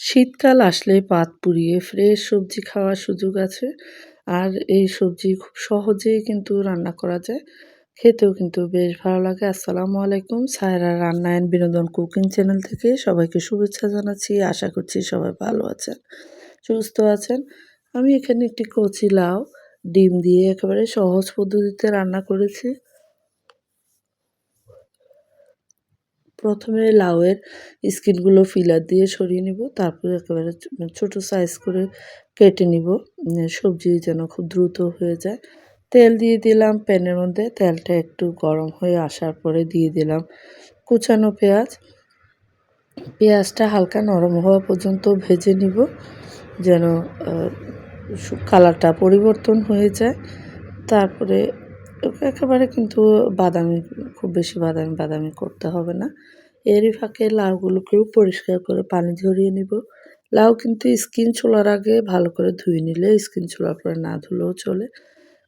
শীতকাল আসলে পাত পুড়িয়ে ফ্রেশ সবজি খাওয়ার সুযোগ আছে। আর এই সবজি খুব সহজেই কিন্তু রান্না করা যায়। খেতেও কিন্তু বেশ ভালো লাগে। আসসালামু আলাইকুম। সায়রা রান্না অ্যান্ড বিনোদন কুকিং চ্যানেল থেকে সবাইকে শুভেচ্ছা জানাচ্ছি। আশা করছি সবাই ভালো আছেন, সুস্থ আছেন। আমি এখানে একটি কচি লাউ, ডিম দিয়ে একেবারে সহজ পদ্ধতিতে রান্না করেছি। প্রথমে লাউয়ের স্কিনগুলো ফিলার দিয়ে সরিয়ে নিব, তারপরে একেবারে ছোট সাইজ করে কেটে নিব সবজি যেন খুব দ্রুত হয়ে যায়। তেল দিয়ে দিলাম প্যানের মধ্যে, তেলটা একটু গরম হয়ে আসার পরে দিয়ে দিলাম কুচানো পেঁয়াজ। পেঁয়াজটা হালকা নরম হওয়া পর্যন্ত ভেজে নিব, যেন কালারটা পরিবর্তন হয়ে যায়। তারপরে একেবারে কিন্তু বাদামি, খুব বেশি বাদামি বাদামি করতে হবে না। এরই ফাঁকে লাউগুলোকেও পরিষ্কার করে পানি ঝরিয়ে নিব। লাউ কিন্তু স্কিন ছোলার আগে ভালো করে ধুয়ে নিলে স্কিন ছোলার পরে না ধুলেও চলে।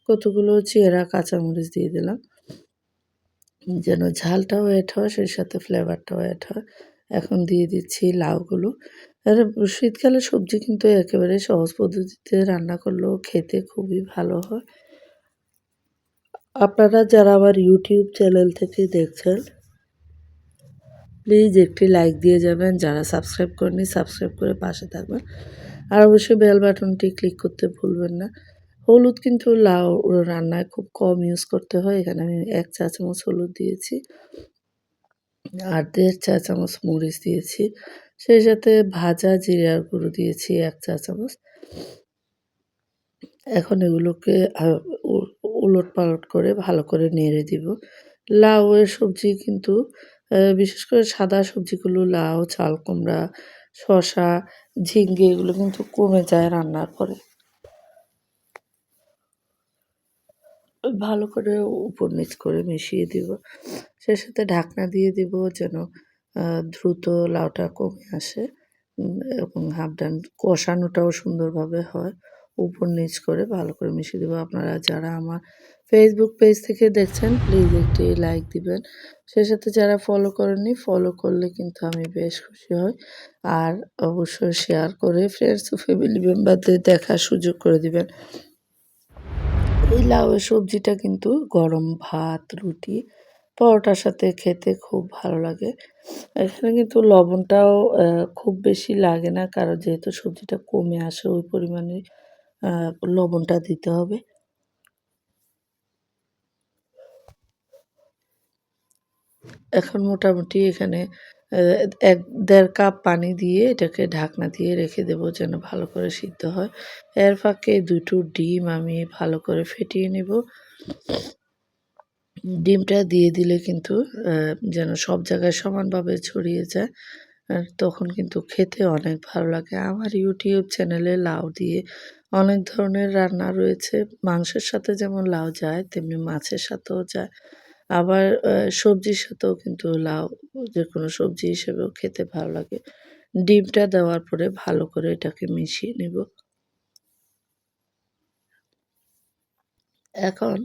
কতগুলো চেরা, কাঁচামরিচ দিয়ে দিলাম। যেন ঝালটাও অ্যাড হয়, সেই সাথে ফ্লেভারটাও অ্যাড হয়। এখন দিয়ে দিচ্ছি লাউগুলো। আর শীতকালে সবজি কিন্তু একেবারে সহজ পদ্ধতিতে রান্না করলেও খেতে খুবই ভালো হয়। আপনারা যারা আমার ইউটিউব চ্যানেল থেকে দেখছেন প্লিজ একটি লাইক দিয়ে যাবেন। যারা সাবস্ক্রাইব করেনি সাবস্ক্রাইব করে পাশে থাকবেন। আর অবশ্যই বেল বাটনটি ক্লিক করতে ভুলবেন না। হলুদ কিন্তু লাউ রান্নায় খুব কম ইউজ করতে হয়। এখানে আমি এক চা চামচ হলুদ দিয়েছি, আর দেড় চা চামচ মরিচ দিয়েছি। সেই সাথে ভাজা জিরার গুঁড়ো দিয়েছি এক চা চামচ। এখন এগুলোকে উলট পালট করে ভালো করে নেড়ে দিব। লাউয়ের সবজি কিন্তু বিশেষ করে সাদা সবজিগুলো, লাউ, চাল, কুমড়া শশা ঝিঙ্গে, এগুলো কিন্তু কমে যায় রান্নার পরে। ভালো করে উপর নিচ করে মিশিয়ে দিব। সে সাথে ঢাকনা দিয়ে দিব যেন দ্রুত লাউটা কমে আসে। এবং হাফ ডান, কষানোটাও সুন্দরভাবে হয়। উপর নিচ করে ভালো করে মিশিয়ে দেবো। আপনারা যারা আমার ফেসবুক পেজ থেকে দেখছেন প্লিজ একটি লাইক দিবেন। সেই সাথে যারা ফলো করেননি ফলো করলে কিন্তু আমি বেশ খুশি হই। আর অবশ্যই শেয়ার করে ফ্রেন্ডস ও ফ্যামিলি মেম্বারদের দেখার সুযোগ করে দিবেন। এই লাউ সবজিটা কিন্তু গরম ভাত, রুটি, পরোটার সাথে খেতে খুব ভালো লাগে। এখানে কিন্তু লবণটাও খুব বেশি লাগে না, কারণ যেহেতু সবজিটা কমে আসে, ওই পরিমাণে লবণটা দিতে হবে। এখন মোটামুটি এখানে এক দেড় কাপ পানি দিয়ে এটাকে ঢাকনা দিয়ে রেখে দেবো যেন ভালো করে সিদ্ধ হয়। এর ফাঁকে দুটো ডিম আমি ভালো করে ফেটিয়ে নেব। ডিমটা দিয়ে দিলে কিন্তু যেন সব জায়গায় সমানভাবে ছড়িয়ে যায়। তখন কিন্তু খেতে অনেক ভালো লাগে। আমার ইউটিউব চ্যানেলে লাউ দিয়ে অনেক ধরনের রান্না রয়েছে। মাংসের সাথে যেমন লাউ যায়, তেমনি মাছের সাথেও যায়। আবার সবজির সাথেও কিন্তু লাউ যে কোনো সবজি হিসেবেও খেতে ভালো লাগে। ডিমটা দেওয়ার পরে ভালো করে এটাকে মিশিয়ে নেব। এখন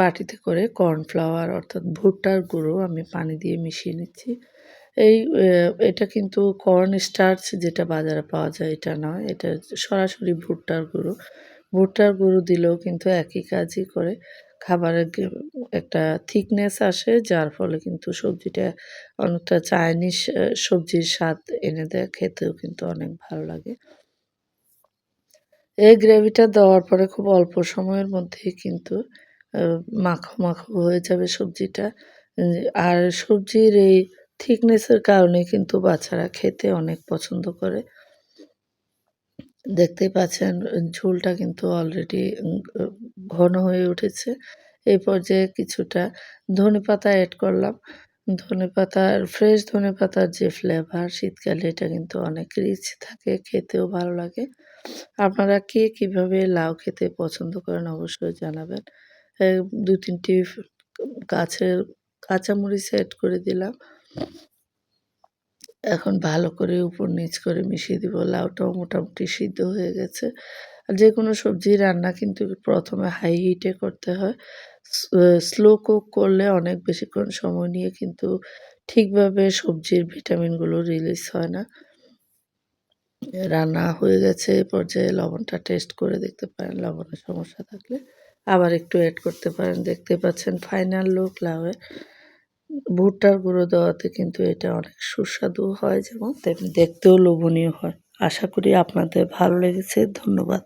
বাটিতে করে কর্নফ্লাওয়ার অর্থাৎ ভুট্টার গুঁড়ো আমি পানি দিয়ে মিশিয়ে নিচ্ছি। এই এটা কিন্তু কর্ন স্টার্চ যেটা বাজারে পাওয়া যায়, এটা নয়। এটা সরাসরি ভুট্টার গুঁড়ো। ভুট্টার গুঁড়ো দিলেও কিন্তু একই কাজই করে। খাবারের একটা থিকনেস আসে, যার ফলে কিন্তু সবজিটা অনেকটা চাইনিজ সবজির স্বাদ এনে দেয়, খেতেও কিন্তু অনেক ভালো লাগে। এই গ্রেভিটা দেওয়ার পরে খুব অল্প সময়ের মধ্যেই কিন্তু মাখো মাখো হয়ে যাবে সবজিটা। আর সবজির এই থিকনেসের কারণে কিন্তু বাচ্চারা খেতে অনেক পছন্দ করে। দেখতেই পাচ্ছেন, ঝোলটা কিন্তু অলরেডি ঘন হয়ে উঠেছে। এই পর্যায়ে কিছুটা ধনে পাতা অ্যাড করলাম। ধনে পাতার ফ্রেশ ধনে পাতার যে ফ্লেভার শীতকালে এটা কিন্তু অনেক রিচ থাকে, খেতেও ভালো লাগে। আপনারা কে কীভাবে লাউ খেতে পছন্দ করেন অবশ্যই জানাবেন। দু তিনটি গাছের কাঁচামরিচ অ্যাড করে দিলাম। এখন ভালো করে উপর নিচ করে মিশিয়ে দিব। লাউটাও মোটামুটি সিদ্ধ হয়ে গেছে। আর যে কোনো সবজি রান্না কিন্তু প্রথমে হাই হিটে করতে হয়। স্লো কুক করলে অনেক বেশিক্ষণ সময় নিয়ে কিন্তু ঠিকভাবে সবজির ভিটামিনগুলো রিলিজ হয় না। রান্না হয়ে গেছে এই পর্যায়ে লবণটা টেস্ট করে দেখতে পারেন, লবণের সমস্যা থাকলে। আবার একটু অ্যাড করতে পারেন। দেখতে পাচ্ছেন ফাইনাল লুক লাউয়ের। ভুট্টার গুঁড়ো দেওয়াতে কিন্তু এটা অনেক সুস্বাদু হয় যেমন তেমনি দেখতেও লোভনীয় হয়। আশা করি আপনাদের ভালো লেগেছে। ধন্যবাদ।